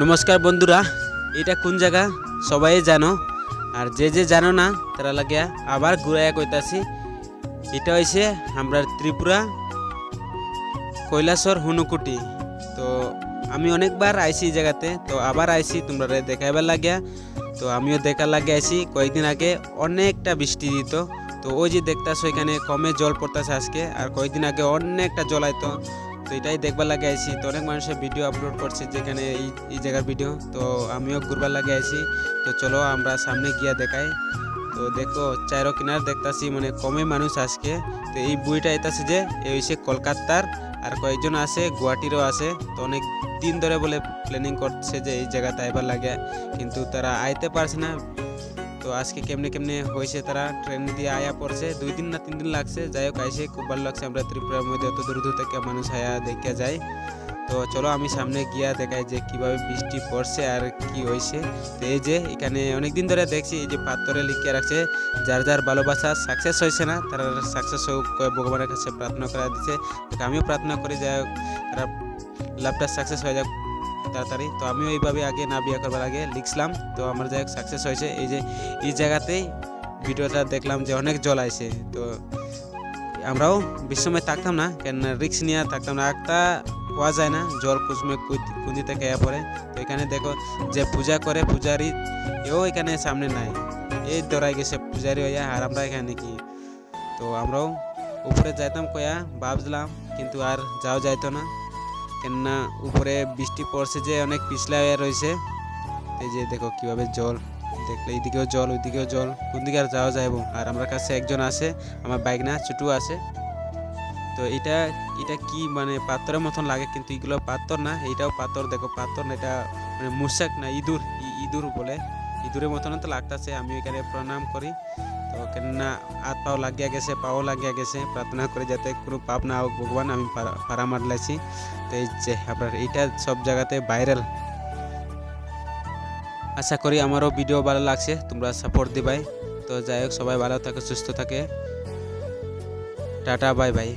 নমস্কার বন্ধুরা, এটা কোন জায়গা? সবাই জানো। আর যে যে জানো না, তারা লাগিয়া আবার ঘুরাইয়া কইতাছি। এটা হয়েছে আমরা ত্রিপুরা, কৈলাসর হুনুকুটি। তো আমি অনেকবার আইছি এই জায়গাতে, তো আবার আইছি, তোমরা দেখাইবার লাগিয়া। তো আমিও দেখার লাগে আইছি, কয়েকদিন আগে অনেকটা বৃষ্টি দিত। তো ওই যে দেখতাছো এখানে কমে জল পড়তাছে আজকে, আর কয়েকদিন আগে অনেকটা জল আইতো। তো এটাই দেখবার লাগে আইছি। তো অনেক মানুষের ভিডিও আপলোড করছে যেখানে এই এই জায়গার ভিডিও তো আমিও ঘুরবার লাগে আইছি। তো চলো আমরা সামনে গিয়া দেখাই। তো দেখো, চাইরো কিনার দেখতাছি মানে কমে মানুষ আজকে। তো এই বইটা এতাছে যে এই হইছে কলকাতার। আর কয়েকজন আছে, গুয়াহাটিরও আছে। তো অনেক দিন ধরে বলে প্ল্যানিং করছে যে এই জায়গাতে আইবার লাগে। কিন্তু তারা আইতে পারছে না। তো আজকে কেমনে কেমনে হয়েছে তারা? ট্রেন দিয়ে আয়া পড়ছে। দুই দিন না তিন দিন লাগছে। যাই হোক, আইসে খুব ভালো লাগছে। আমরা ত্রিপুরার মধ্যে এত দূর দূর থেকে মানুষ আয়া দেখে যায়। তো চলো, আমি সামনে গিয়া দেখাই যে কীভাবে বৃষ্টি পড়ছে আর কি হয়েছে। তো এই যে, এখানে অনেকদিন ধরে দেখছি এই যে পাত্রে লিখিয়ে রাখছে, যার যার ভালোবাসা সাকসেস হয়েছে না, তারা সাকসেস হোক ভগবানের কাছে প্রার্থনা করা দিচ্ছে। আমিও প্রার্থনা করি, যাই হোক, তারা লাভটা সাকসেস হয়ে যাক। তাড়াতাড়ি। তো আমিও এইভাবে আগে না বিয়ে করবার আগে লিখছিলাম। তো আমার যাই সাকসেস হয়েছে। এই যে, এই জায়গাতেই ভিডিওটা দেখলাম যে অনেক জল আইছে। তো আমরাও বিশ্বময় থাকতাম না কেন রিক্স নিয়ে থাকতাম না। একটা পাওয়া যায় না, জল কুসমে থেকে এ পড়ে। তো এখানে দেখো যে পূজা করে পূজারি, এও এখানে সামনে নাই। এই দৌড়াই গেছে পূজারি হইয়া, আর আমরা এখানে কি? তো আমরাও উপরে যাইতাম কয়া, ভাবছিলাম, কিন্তু আর যাও যাইতো না। কেননা উপরে বৃষ্টি পড়ছে যে অনেক পিছলা হয়ে রয়েছে। এই যে দেখো কীভাবে জল, দেখলে এইদিকেও জল, ওইদিকেও জল, কোন দিকে আর যাওয়া যাইব আর আমার কাছে একজন আছে, আমার বাইক না, ছুটু আছে। তো এটা এটা কি মানে পাথরের মতন লাগে কিন্তু এগুলো পাথর না, এইটাও পাথর, দেখো পাথর না, এটা মানে মুসাক না, ইঁদুর ইঁদুর বলে। ইঁদুরের মতন তো লাগতেছে আমি এখানে প্রণাম করি। তো কেননা হাত পাও লাগিয়া গেছে, পাও লাগিয়া গেছে। প্রার্থনা করে যাতে কোনো পাপ না হোক, ভগবান আমি পারা মারলাইছি তো এই যে আপনার এইটা সব জায়গাতে ভাইরাল আশা করি আমারও ভিডিও ভালো লাগছে, তোমরা সাপোর্ট দিবাই। তো যাই হোক, সবাই ভালো থাকে, সুস্থ থাকে। Tata bye bye